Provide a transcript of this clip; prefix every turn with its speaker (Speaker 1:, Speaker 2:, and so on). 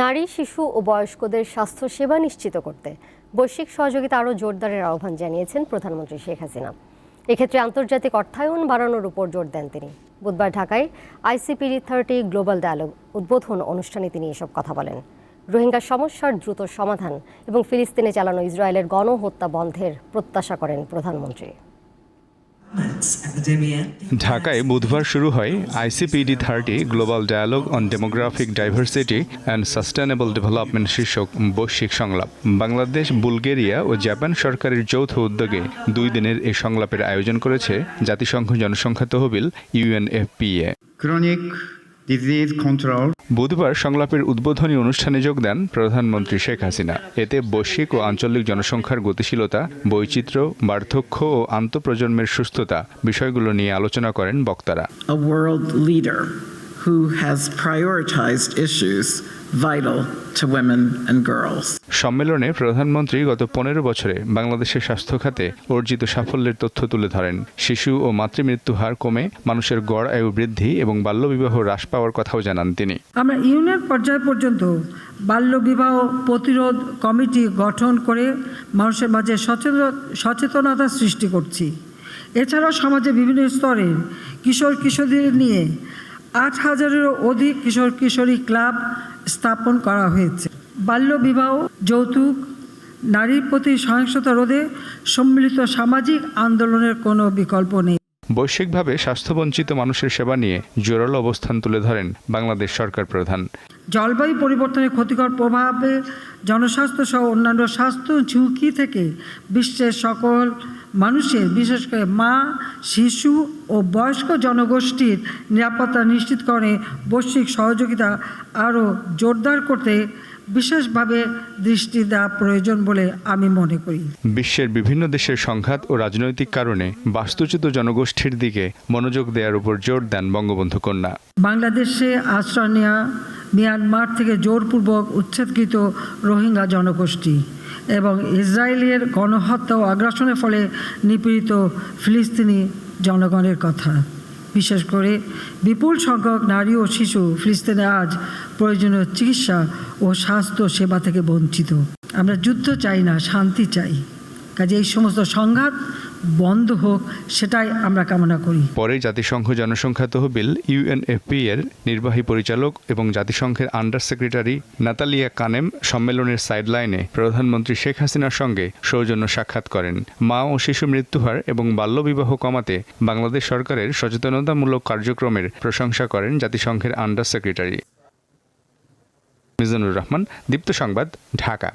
Speaker 1: নারী, শিশু ও বয়স্কদের স্বাস্থ্য সেবা নিশ্চিত করতে বৈশ্বিক সহযোগিতা আরও জোরদারের আহ্বান জানিয়েছেন প্রধানমন্ত্রী শেখ হাসিনা। এক্ষেত্রে আন্তর্জাতিক অর্থায়ন বাড়ানোর উপর জোর দেন তিনি। বুধবার ঢাকায় আইসিপিডি থার্টি গ্লোবাল ডায়ালগ উদ্বোধন অনুষ্ঠানে তিনি এসব কথা বলেন। রোহিঙ্গা সমস্যার দ্রুত সমাধান এবং ফিলিস্তিনে চালানো ইসরায়েলের গণহত্যা বন্ধের প্রত্যাশা করেন প্রধানমন্ত্রী।
Speaker 2: ঢাকায় বুধবার শুরু হয় ICPD thirty global dialogue on demographic diversity and sustainable development শীর্ষক বৈশ্বিক সংলাপ। বাংলাদেশ বুলগেরিয়া ও জাপান সরকারের যৌথ উদ্যোগে দুই দিনের এই সংলাপের আয়োজন করেছে জাতিসংঘ জনসংখ্যা তহবিল ইউএনএফপিএ।
Speaker 3: Disease কন্ট্রোল
Speaker 2: বুধবার সংলাপের উদ্বোধনী অনুষ্ঠানে যোগ দেন প্রধানমন্ত্রী শেখ হাসিনা। এতে বৈশ্বিক ও আঞ্চলিক জনসংখ্যার গতিশীলতা বৈচিত্র্য বার্ধক্য ও আন্তঃপ্রজন্মের সুস্থতা বিষয়গুলো নিয়ে আলোচনা করেন বক্তারা।
Speaker 4: A world leader who has prioritized issues vital to women and girls.
Speaker 2: সম্মেলনে প্রধানমন্ত্রী গত পনেরো বছরে বাংলাদেশের স্বাস্থ্য খাতে অর্জিত সাফল্যের তথ্য তুলে ধরেন। শিশু ও মাতৃমৃত্যু হার কমে মানুষের গড় আয়ু বৃদ্ধি এবং বাল্যবিবাহ হ্রাস পাওয়ার কথাও জানান তিনি।
Speaker 5: আমরা ইউনিয়ন পর্যায় পর্যন্ত বাল্যবিবাহ প্রতিরোধ কমিটি গঠন করে মানুষের মাঝে সচেতন সচেতনতা সৃষ্টি করছি। এছাড়াও সমাজে বিভিন্ন স্তরে কিশোর কিশোরীদের নিয়ে আট হাজারেরও অধিক কিশোর কিশোরী ক্লাব স্থাপন করা হয়েছে। বাল্যবিবাহ যৌতুক নারীর প্রতি সহিংসতা রোধে সম্মিলিত সামাজিক আন্দোলনের কোনো বিকল্প নেই।
Speaker 2: বৈশ্বিকভাবে স্বাস্থ্যবঞ্চিত মানুষের সেবা নিয়ে জোরালো অবস্থান তুলে ধরেন বাংলাদেশ সরকার প্রধান।
Speaker 5: জলবায়ু পরিবর্তনের ক্ষতিকর প্রভাবে জনস্বাস্থ্য সহ অন্যান্য স্বাস্থ্য ঝুঁকি থেকে বিশ্বের সকল মানুষের বিশেষ করে মা শিশু ও বয়স্ক জনগোষ্ঠীর নিরাপত্তা নিশ্চিত করে বৈশ্বিক সহযোগিতা আরও জোরদার করতে বিশেষভাবে দৃষ্টি দেওয়া প্রয়োজন বলে আমি মনে করি।
Speaker 2: বিশ্বের বিভিন্ন দেশের সংঘাত ও রাজনৈতিক কারণে বাস্তুচ্যুত জনগোষ্ঠীর দিকে মনোযোগ দেওয়ার উপর জোর দেন বঙ্গবন্ধু কন্যা
Speaker 5: বাংলাদেশে আশ্রয় নেওয়া মিয়ানমার থেকে জোরপূর্বক উচ্ছেদকৃত রোহিঙ্গা জনগোষ্ঠী। এবং ইসরায়েলের গণহত্যা ও আগ্রাসনের ফলে নিপীড়িত ফিলিস্তিনি জনগণের কথা। বিশেষ করে বিপুল সংখ্যক নারী ও শিশু ফিলিস্তিনে আজ প্রয়োজনীয় চিকিৎসা ও স্বাস্থ্য সেবা থেকে বঞ্চিত। আমরা যুদ্ধ চাই না, শান্তি চাই। কাজে এই সমস্ত সংঘাত বন্ধ হোক, সেটাই আমরা কামনা করি।
Speaker 2: পরে জাতিসংঘ জনসংখ্যা তহবিল ইউএনএফপি এর নির্বাহী পরিচালক এবং জাতিসংঘের আন্ডার সেক্রেটারি নাতালিয়া কানেম সম্মেলনের সাইডলাইনে প্রধানমন্ত্রী শেখ হাসিনার সঙ্গে সৌজন্য সাক্ষাৎ করেন। মা ও শিশু মৃত্যুহার এবং বাল্যবিবাহ কমাতে বাংলাদেশ সরকারের সচেতনতামূলক কার্যক্রমের প্রশংসা করেন জাতিসংঘের আন্ডার সেক্রেটারি। মিজানুর রহমান, দীপ্ত সংবাদ, ঢাকা।